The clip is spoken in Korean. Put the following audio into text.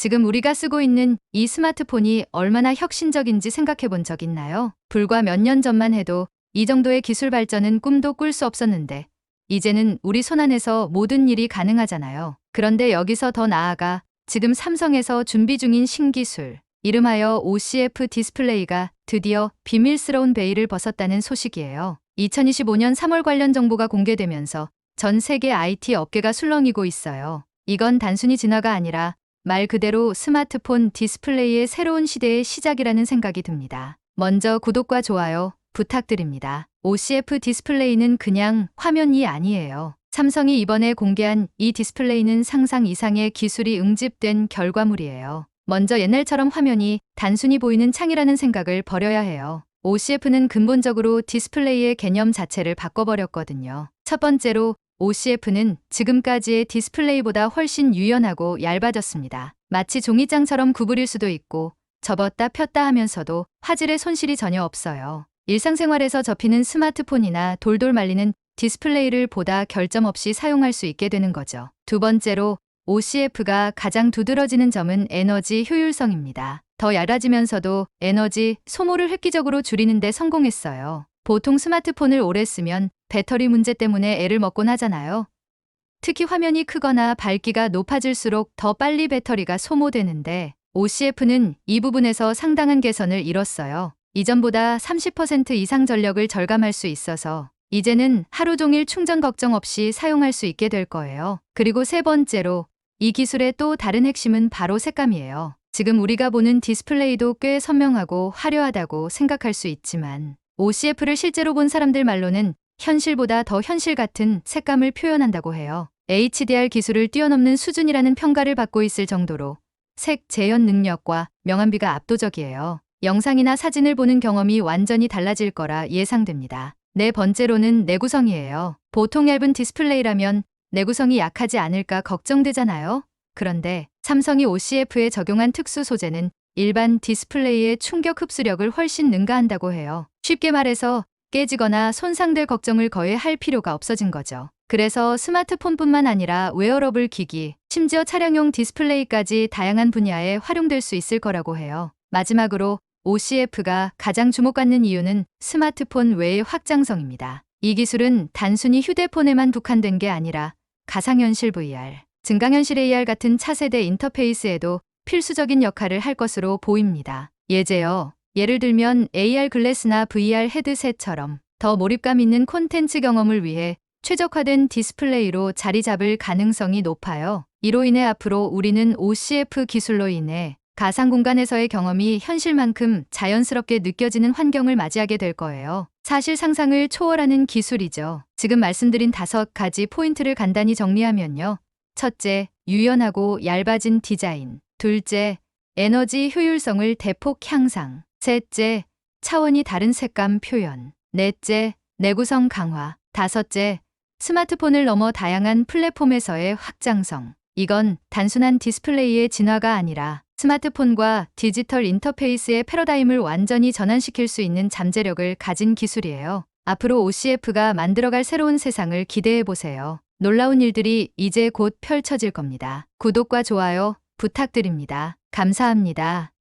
지금 우리가 쓰고 있는 이 스마트폰이 얼마나 혁신적인지 생각해 본 적 있나요? 불과 몇 년 전만 해도 이 정도의 기술 발전은 꿈도 꿀 수 없었는데 이제는 우리 손안에서 모든 일이 가능하잖아요. 그런데 여기서 더 나아가 지금 삼성에서 준비 중인 신기술, 이름하여 OCF 디스플레이가 드디어 비밀스러운 베일을 벗었다는 소식이에요. 2025년 3월 관련 정보가 공개되면서 전 세계 IT 업계가 술렁이고 있어요. 이건 단순히 진화가 아니라 말 그대로 스마트폰 디스플레이의 새로운 시대의 시작이라는 생각이 듭니다. 먼저 구독과 좋아요 부탁드립니다. OCF 디스플레이는 그냥 화면이 아니에요. 삼성이 이번에 공개한 이 디스플레이는 상상 이상의 기술이 응집된 결과물이에요. 먼저 옛날처럼 화면이 단순히 보이는 창이라는 생각을 버려야 해요. OCF는 근본적으로 디스플레이의 개념 자체를 바꿔버렸거든요. 첫 번째로 OCF는 지금까지의 디스플레이보다 훨씬 유연하고 얇아졌습니다. 마치 종이장처럼 구부릴 수도 있고 접었다 폈다 하면서도 화질의 손실이 전혀 없어요. 일상생활에서 접히는 스마트폰이나 돌돌 말리는 디스플레이를 보다 결점 없이 사용할 수 있게 되는 거죠. 두 번째로 OCF가 가장 두드러지는 점은 에너지 효율성입니다. 더 얇아지면서도 에너지 소모를 획기적으로 줄이는 데 성공했어요. 보통 스마트폰을 오래 쓰면 배터리 문제 때문에 애를 먹곤 하잖아요. 특히 화면이 크거나 밝기가 높아질수록 더 빨리 배터리가 소모되는데 OCF는 이 부분에서 상당한 개선을 이뤘어요. 이전보다 30% 이상 전력을 절감할 수 있어서 이제는 하루 종일 충전 걱정 없이 사용할 수 있게 될 거예요. 그리고 세 번째로 이 기술의 또 다른 핵심은 바로 색감이에요. 지금 우리가 보는 디스플레이도 꽤 선명하고 화려하다고 생각할 수 있지만 OCF를 실제로 본 사람들 말로는 현실보다 더 현실 같은 색감을 표현한다고 해요. HDR 기술을 뛰어넘는 수준이라는 평가를 받고 있을 정도로 색 재현 능력과 명암비가 압도적이에요. 영상이나 사진을 보는 경험이 완전히 달라질 거라 예상됩니다. 네 번째로는 내구성이에요. 보통 얇은 디스플레이라면 내구성이 약하지 않을까 걱정되잖아요. 그런데 삼성이 OCF에 적용한 특수 소재는 일반 디스플레이의 충격 흡수력을 훨씬 능가한다고 해요. 쉽게 말해서 깨지거나 손상될 걱정을 거의 할 필요가 없어진 거죠. 그래서 스마트폰뿐만 아니라 웨어러블 기기, 심지어 차량용 디스플레이까지 다양한 분야에 활용될 수 있을 거라고 해요. 마지막으로 OCF가 가장 주목받는 이유는 스마트폰 외의 확장성입니다. 이 기술은 단순히 휴대폰에만 국한된 게 아니라 가상현실 VR, 증강현실 AR 같은 차세대 인터페이스에도 필수적인 역할을 할 것으로 보입니다. 예제요. 예를 들면 AR 글래스나 VR 헤드셋처럼 더 몰입감 있는 콘텐츠 경험을 위해 최적화된 디스플레이로 자리 잡을 가능성이 높아요. 이로 인해 앞으로 우리는 OCF 기술로 인해 가상 공간에서의 경험이 현실만큼 자연스럽게 느껴지는 환경을 맞이하게 될 거예요. 사실 상상을 초월하는 기술이죠. 지금 말씀드린 다섯 가지 포인트를 간단히 정리하면요. 첫째, 유연하고 얇아진 디자인. 둘째, 에너지 효율성을 대폭 향상. 셋째, 차원이 다른 색감 표현. 넷째, 내구성 강화. 다섯째, 스마트폰을 넘어 다양한 플랫폼에서의 확장성. 이건 단순한 디스플레이의 진화가 아니라 스마트폰과 디지털 인터페이스의 패러다임을 완전히 전환시킬 수 있는 잠재력을 가진 기술이에요. 앞으로 OCF가 만들어갈 새로운 세상을 기대해 보세요. 놀라운 일들이 이제 곧 펼쳐질 겁니다. 구독과 좋아요 부탁드립니다. 감사합니다.